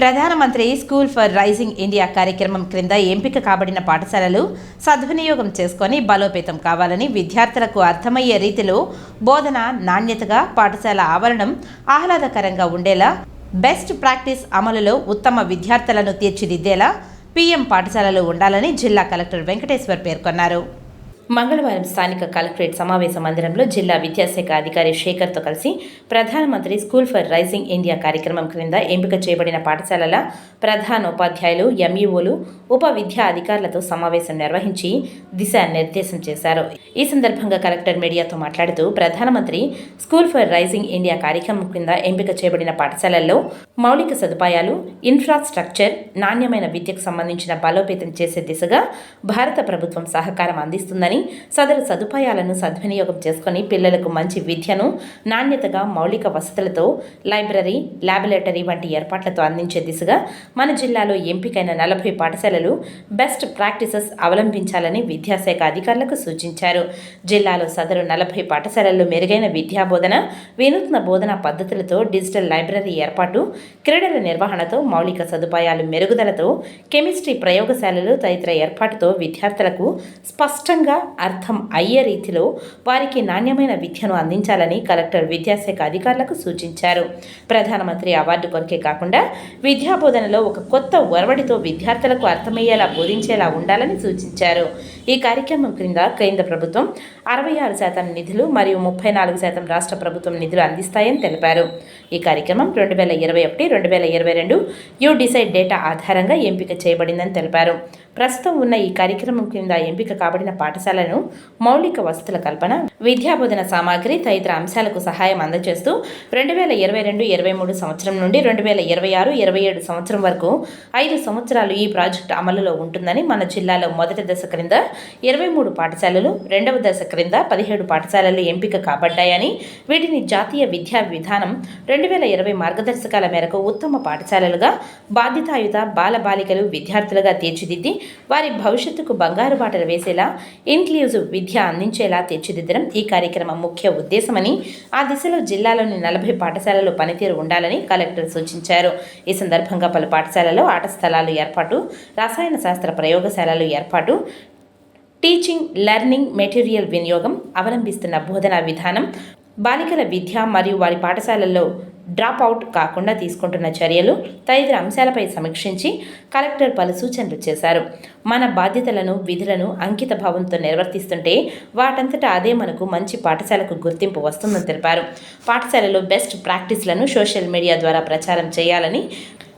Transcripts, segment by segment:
ప్రధానమంత్రి school for rising India కార్యక్రమం క్రింద ఎంపిక కాబడిన పాఠశాలలు సద్వినియోగం చేసుకొని బలోపేతం కావాలని విద్యార్థులకు అర్థమయ్యే రీతిలో బోధన నాణ్యతగా పాఠశాల ఆవరణం ఆహ్లాదకరంగా ఉండేలా బెస్ట్ ప్రాక్టీస్ అమలులో ఉత్తమ విద్యార్థులను తీర్చిదిద్దేలా పీఎం పాఠశాలలు ఉండాలని జిల్లా కలెక్టర్ వెంకటేశ్వర్ పేర్కొన్నారు. మంగళవారం స్థానిక కలెక్టరేట్ సమావేశ మందిరంలో జిల్లా విద్యాశాఖ అధికారి శేఖర్తో కలిసి ప్రధానమంత్రి స్కూల్ ఫర్ రైజింగ్ ఇండియా కార్యక్రమం క్రింద ఎంపిక చేయబడిన పాఠశాలల ప్రధానోపాధ్యాయులు ఎంఈఓలు ఉప విద్యా అధికారులతో సమావేశం నిర్వహించి దిశానిర్దేశం చేశారు. ఈ సందర్భంగా కలెక్టర్ మీడియాతో మాట్లాడుతూ ప్రధానమంత్రి స్కూల్ ఫర్ రైజింగ్ ఇండియా కార్యక్రమం కింద ఎంపిక చేయబడిన పాఠశాలల్లో మౌలిక సదుపాయాలు ఇన్ఫ్రాస్ట్రక్చర్ నాణ్యమైన విద్యకు సంబంధించిన బలోపేతం చేసే దిశగా భారత ప్రభుత్వం సహకారం అందిస్తుందని సదరు సదుపాయాలను సద్వినియోగం చేసుకుని పిల్లలకు మంచి విద్యను నాణ్యతగా మౌలిక వసతులతో లైబ్రరీ ల్యాబొరేటరీ వంటి ఏర్పాట్లతో అందించే దిశగా మన జిల్లాలో ఎంపికైన నలభై పాఠశాలలు బెస్ట్ ప్రాక్టీసెస్ అవలంబించాలని విద్యాశాఖ అధికారులకు సూచించారు. జిల్లాలో సదరు నలభై పాఠశాలల్లో మెరుగైన విద్యా బోధన వినూత్న బోధనా పద్ధతులతో డిజిటల్ లైబ్రరీ ఏర్పాటు క్రీడల నిర్వహణతో మౌలిక సదుపాయాలు మెరుగుదలతో కెమిస్ట్రీ ప్రయోగశాలలు తదితర ఏర్పాటుతో విద్యార్థులకు స్పష్టంగా అర్థం అయ్యే రీతిలో వారికి నాణ్యమైన విద్యను అందించాలని కలెక్టర్ విద్యాశాఖ అధికారులకు సూచించారు. ప్రధానమంత్రి అవార్డు కొరకే కాకుండా విద్యా బోధనలో ఒక కొత్త ఒరవడితో విద్యార్థులకు అర్థమయ్యేలా బోధించేలా ఉండాలని సూచించారు. ఈ కార్యక్రమం క్రింద కేంద్ర ప్రభుత్వం అరవై ఆరు శాతం నిధులు మరియు ముప్పై నాలుగు శాతం రాష్ట్ర ప్రభుత్వం నిధులు అందిస్తాయని తెలిపారు. ఈ కార్యక్రమం రెండు వేల ఇరవై ఒకటి రెండు వేల ఇరవై రెండు యూ డిసైడ్ డేటా ఆధారంగా ఎంపిక చేయబడిందని తెలిపారు. ప్రస్తుతం ఉన్న ఈ కార్యక్రమం కింద ఎంపిక కాబడిన పాఠశాలను మౌలిక వసతుల కల్పన విద్యాబోధన సామాగ్రి తదితర అంశాలకు సహాయం అందజేస్తూ రెండు వేల ఇరవై రెండు ఇరవై మూడు సంవత్సరం నుండి రెండు వేల ఇరవై ఆరు ఇరవై ఏడు సంవత్సరం వరకు ఐదు సంవత్సరాలు ఈ ప్రాజెక్టు అమలులో ఉంటుందని మన జిల్లాలో మొదటి దశ క్రింద ఇరవై మూడు పాఠశాలలు రెండవ దశ క్రింద పదిహేడు పాఠశాలలు ఎంపిక కాబడ్డాయని వీటిని జాతీయ విద్యా విధానం రెండు వేల ఇరవై మార్గదర్శకాల మేరకు ఉత్తమ పాఠశాలలుగా బాధ్యతాయుత బాలబాలికలు విద్యార్థులుగా తీర్చిదిద్ది వారి భవిష్యత్తుకు బంగారు బాటలు వేసేలా ఇన్క్లూజివ్ విద్య అందించేలా తీర్చిదిద్దడం ఈ కార్యక్రమం ముఖ్య ఉద్దేశమని ఆ దిశలో జిల్లాలోని నలభై పాఠశాలలు పనితీరు ఉండాలని కలెక్టర్ సూచించారు. ఈ సందర్భంగా పలు పాఠశాలలో ఆట స్థలాలు ఏర్పాటు రసాయన శాస్త్ర ప్రయోగశాలలు ఏర్పాటు టీచింగ్ లెర్నింగ్ మెటీరియల్ వినియోగం అవలంబిస్తున్న బోధనా విధానం బాలికల విద్య మరియు వారి పాఠశాలల్లో డ్రాప్ అవుట్ కాకుండా తీసుకుంటున్న చర్యలు తదితర అంశాలపై సమీక్షించి కలెక్టర్ పలు సూచనలు చేశారు. మన బాధ్యతలను విధులను అంకిత భావంతో నిర్వర్తిస్తుంటే వాటంతటా అదే మనకు మంచి పాఠశాలకు గుర్తింపు వస్తుందని తెలిపారు. పాఠశాలలో బెస్ట్ ప్రాక్టీస్లను సోషల్ మీడియా ద్వారా ప్రచారం చేయాలని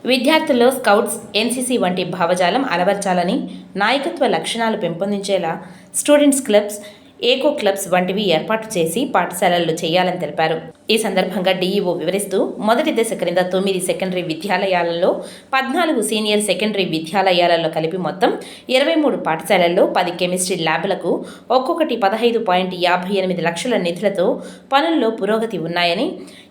విద్యార్థుల్లో స్కౌట్స్ ఎన్సీసీ వంటి భావజాలం అలవర్చాలని నాయకత్వ లక్షణాలు పెంపొందించేలా స్టూడెంట్స్ క్లబ్స్ ఏకో క్లబ్స్ వంటివి ఏర్పాటు చేసి పాఠశాలల్లో చేయాలని తెలిపారు. ఈ సందర్భంగా డీఈఓ వివరిస్తూ మొదటి దశ క్రింద తొమ్మిది సెకండరీ విద్యాలయాలలో పద్నాలుగు సీనియర్ సెకండరీ విద్యాలయాలలో కలిపి మొత్తం ఇరవై మూడు పాఠశాలల్లో పది కెమిస్ట్రీ ల్యాబ్లకు ఒక్కొక్కటి పదహైదు పాయింట్ యాభై ఎనిమిది లక్షల నిధులతో పనుల్లో పురోగతి ఉన్నాయని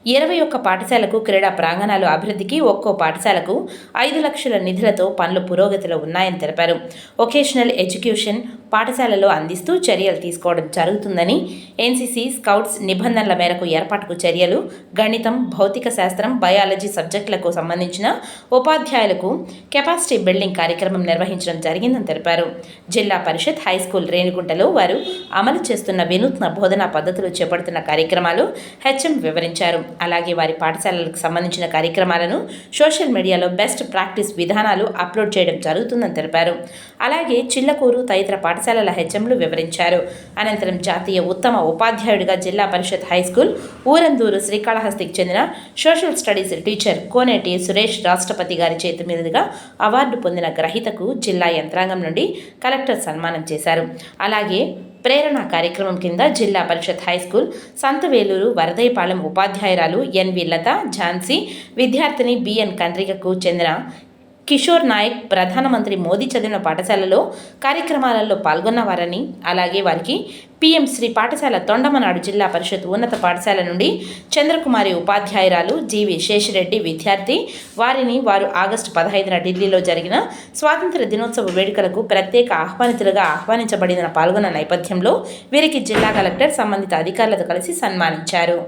ఇరవై ఒక్క పాఠశాలకు క్రీడా ప్రాంగణాలు అభివృద్ధికి ఒక్కో పాఠశాలకు ఐదు లక్షల నిధులతో పనులు పురోగతిలో ఉన్నాయని తెలిపారు. ఒకేషనల్ ఎడ్యుకేషన్ పాఠశాలలో అందిస్తూ చర్యలు తీసుకోవడం జరుగుతుందని ఎన్సీసీ స్కౌట్స్ నిబంధనల మేరకు ఏర్పాటుకు చర్యలు గణితం భౌతిక శాస్త్రం బయాలజీ సబ్జెక్టులకు సంబంధించిన ఉపాధ్యాయులకు కెపాసిటీ బిల్డింగ్ కార్యక్రమం నిర్వహించడం జరిగిందని తెలిపారు. జిల్లా పరిషత్ హై స్కూల్ రేణిగుంటలో వారు అమలు చేస్తున్న వినూత్న బోధనా పద్ధతులు చేపడుతున్న కార్యక్రమాలు హెచ్ఎం వివరించారు. అలాగే వారి పాఠశాలలకు సంబంధించిన కార్యక్రమాలను సోషల్ మీడియాలో బెస్ట్ ప్రాక్టీస్ విధానాలు అప్లోడ్ చేయడం జరుగుతుందని తెలిపారు. అలాగే చిల్లకూరు తదితర పాఠశాలల హెచ్ఎంలు వివరించారు. అనంతరం జాతీయ ఉత్తమ ఉపాధ్యాయుడిగా జిల్లా పరిషత్ హై స్కూల్ ఊరందూరు శ్రీకాళహస్తికి చెందిన social studies teacher Koneti Suresh రాష్ట్రపతి గారి చేతి మీదుగా అవార్డు పొందిన గ్రహీతకు జిల్లా యంత్రాంగం నుండి కలెక్టర్ సన్మానం చేశారు. అలాగే ప్రేరణ కార్యక్రమం కింద జిల్లా పరిషత్ హై స్కూల్ సంతవేలూరు వరదయపాలెం ఉపాధ్యాయురాలు ఎన్వి లత ఝాన్సీ విద్యార్థిని బిఎన్ కండ్రికకు చెందిన కిషోర్ నాయక్ ప్రధానమంత్రి మోదీ చదివిన పాఠశాలలో కార్యక్రమాలలో పాల్గొన్నవారని అలాగే వారికి పిఎం శ్రీ పాఠశాల తొండమనాడు జిల్లా పరిషత్ ఉన్నత పాఠశాల నుండి చంద్రకుమారి ఉపాధ్యాయురాలు జీవి శేషిరెడ్డి విద్యార్థి. వారిని వారు ఆగస్టు పదహైదున ఢిల్లీలో జరిగిన స్వాతంత్ర దినోత్సవ వేడుకలకు ప్రత్యేక ఆహ్వానితులుగా ఆహ్వానించబడిన పాల్గొన్న నేపథ్యంలో వీరికి జిల్లా కలెక్టర్ సంబంధిత అధికారులతో కలిసి సన్మానించారు.